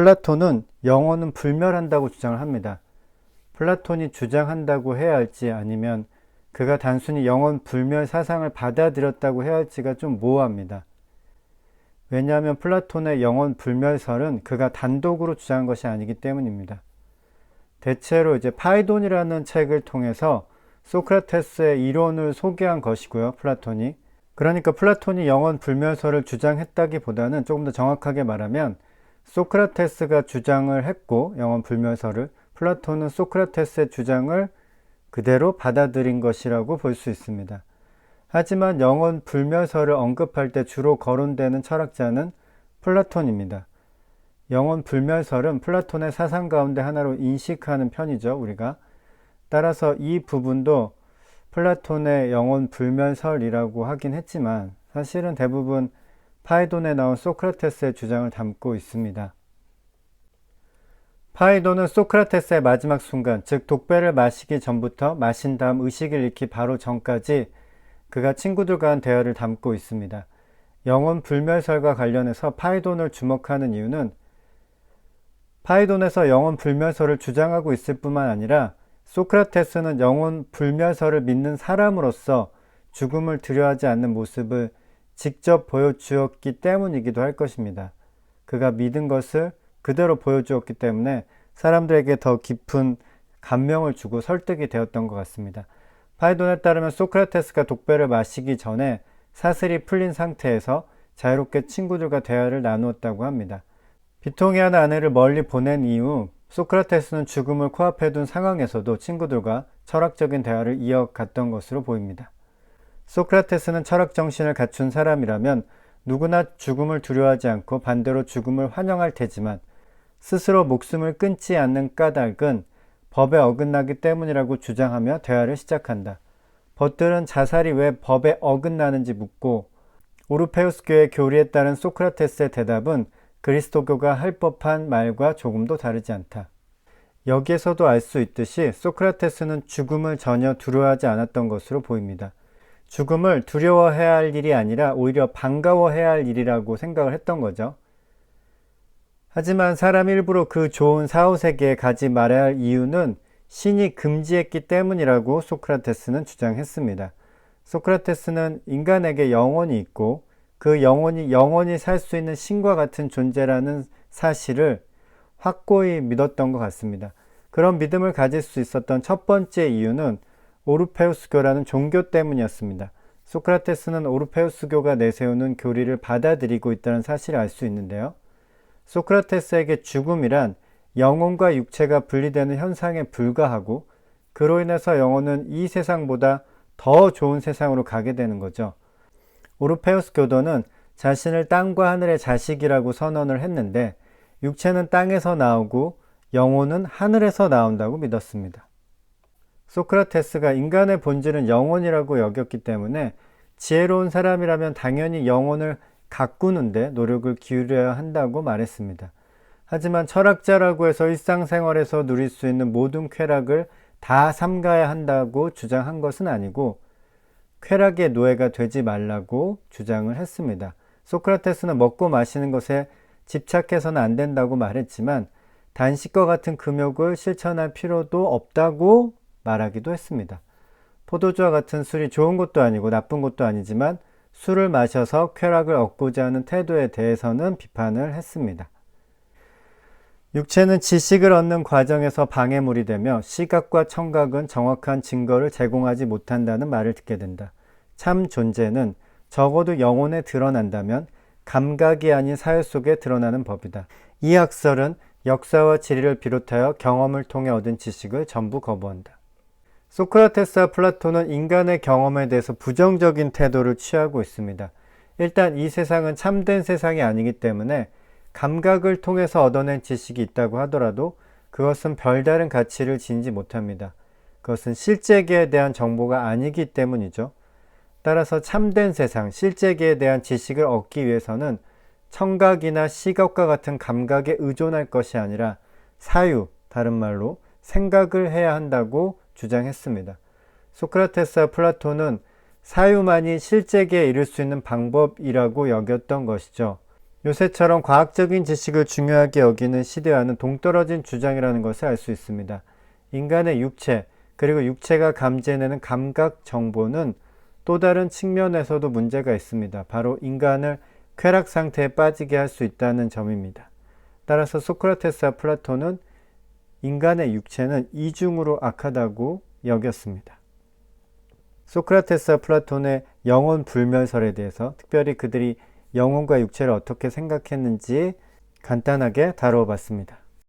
플라톤은 영혼은 불멸한다고 주장을 합니다. 플라톤이 주장한다고 해야 할지 아니면 그가 단순히 영혼 불멸 사상을 받아들였다고 해야 할지가 좀 모호합니다. 왜냐하면 플라톤의 영혼 불멸설은 그가 단독으로 주장한 것이 아니기 때문입니다. 대체로 이제 파이돈이라는 책을 통해서 소크라테스의 이론을 소개한 것이고요, 플라톤이. 그러니까 플라톤이 영혼 불멸설을 주장했다기보다는 조금 더 정확하게 말하면 소크라테스가 주장을 했고 영혼 불멸설을 플라톤은 소크라테스의 주장을 그대로 받아들인 것이라고 볼 수 있습니다. 하지만 영혼 불멸설을 언급할 때 주로 거론되는 철학자는 플라톤입니다. 영혼 불멸설은 플라톤의 사상 가운데 하나로 인식하는 편이죠, 우리가. 따라서 이 부분도 플라톤의 영혼 불멸설이라고 하긴 했지만 사실은 대부분 파이돈에 나온 소크라테스의 주장을 담고 있습니다. 파이돈은 소크라테스의 마지막 순간, 즉 독배를 마시기 전부터 마신 다음 의식을 잃기 바로 전까지 그가 친구들과 한 대화를 담고 있습니다. 영혼 불멸설과 관련해서 파이돈을 주목하는 이유는 파이돈에서 영혼 불멸설을 주장하고 있을 뿐만 아니라 소크라테스는 영혼 불멸설을 믿는 사람으로서 죽음을 두려워하지 않는 모습을 직접 보여주었기 때문이기도 할 것입니다. 그가 믿은 것을 그대로 보여주었기 때문에 사람들에게 더 깊은 감명을 주고 설득이 되었던 것 같습니다. 파이돈에 따르면 소크라테스가 독배를 마시기 전에 사슬이 풀린 상태에서 자유롭게 친구들과 대화를 나누었다고 합니다. 비통이한 아내를 멀리 보낸 이후 소크라테스는 죽음을 코앞에 둔 상황에서도 친구들과 철학적인 대화를 이어갔던 것으로 보입니다. 소크라테스는 철학 정신을 갖춘 사람이라면 누구나 죽음을 두려워하지 않고 반대로 죽음을 환영할 테지만 스스로 목숨을 끊지 않는 까닭은 법에 어긋나기 때문이라고 주장하며 대화를 시작한다. 벗들은 자살이 왜 법에 어긋나는지 묻고 오르페우스교의 교리에 따른 소크라테스의 대답은 그리스도교가 할 법한 말과 조금도 다르지 않다. 여기에서도 알 수 있듯이 소크라테스는 죽음을 전혀 두려워하지 않았던 것으로 보입니다. 죽음을 두려워해야 할 일이 아니라 오히려 반가워해야 할 일이라고 생각을 했던 거죠. 하지만 사람 일부러 그 좋은 사후세계에 가지 말아야 할 이유는 신이 금지했기 때문이라고 소크라테스는 주장했습니다. 소크라테스는 인간에게 영혼이 있고 그 영혼이 영원히 살 수 있는 신과 같은 존재라는 사실을 확고히 믿었던 것 같습니다. 그런 믿음을 가질 수 있었던 첫 번째 이유는 오르페우스교라는 종교 때문이었습니다. 소크라테스는 오르페우스교가 내세우는 교리를 받아들이고 있다는 사실을 알 수 있는데요. 소크라테스에게 죽음이란 영혼과 육체가 분리되는 현상에 불과하고 그로 인해서 영혼은 이 세상보다 더 좋은 세상으로 가게 되는 거죠. 오르페우스 교도는 자신을 땅과 하늘의 자식이라고 선언을 했는데 육체는 땅에서 나오고 영혼은 하늘에서 나온다고 믿었습니다. 소크라테스가 인간의 본질은 영혼이라고 여겼기 때문에 지혜로운 사람이라면 당연히 영혼을 가꾸는데 노력을 기울여야 한다고 말했습니다. 하지만 철학자라고 해서 일상생활에서 누릴 수 있는 모든 쾌락을 다 삼가야 한다고 주장한 것은 아니고 쾌락의 노예가 되지 말라고 주장을 했습니다. 소크라테스는 먹고 마시는 것에 집착해서는 안 된다고 말했지만 단식과 같은 금욕을 실천할 필요도 없다고 말하기도 했습니다. 포도주와 같은 술이 좋은 것도 아니고 나쁜 것도 아니지만 술을 마셔서 쾌락을 얻고자 하는 태도에 대해서는 비판을 했습니다. 육체는 지식을 얻는 과정에서 방해물이 되며 시각과 청각은 정확한 증거를 제공하지 못한다는 말을 듣게 된다. 참 존재는 적어도 영혼에 드러난다면 감각이 아닌 사회 속에 드러나는 법이다. 이 학설은 역사와 지리를 비롯하여 경험을 통해 얻은 지식을 전부 거부한다. 소크라테스와 플라톤은 인간의 경험에 대해서 부정적인 태도를 취하고 있습니다. 일단 이 세상은 참된 세상이 아니기 때문에 감각을 통해서 얻어낸 지식이 있다고 하더라도 그것은 별다른 가치를 지니지 못합니다. 그것은 실제계에 대한 정보가 아니기 때문이죠. 따라서 참된 세상, 실제계에 대한 지식을 얻기 위해서는 청각이나 시각과 같은 감각에 의존할 것이 아니라 사유, 다른 말로 생각을 해야 한다고 주장했습니다. 소크라테스와 플라톤은 사유만이 실제계에 이를 수 있는 방법이라고 여겼던 것이죠. 요새처럼 과학적인 지식을 중요하게 여기는 시대와는 동떨어진 주장이라는 것을 알 수 있습니다. 인간의 육체, 그리고 육체가 감지해내는 감각 정보는 또 다른 측면에서도 문제가 있습니다. 바로 인간을 쾌락 상태에 빠지게 할 수 있다는 점입니다. 따라서 소크라테스와 플라톤은 인간의 육체는 이중으로 악하다고 여겼습니다. 소크라테스와 플라톤의 영혼 불멸설에 대해서 특별히 그들이 영혼과 육체를 어떻게 생각했는지 간단하게 다루어 봤습니다.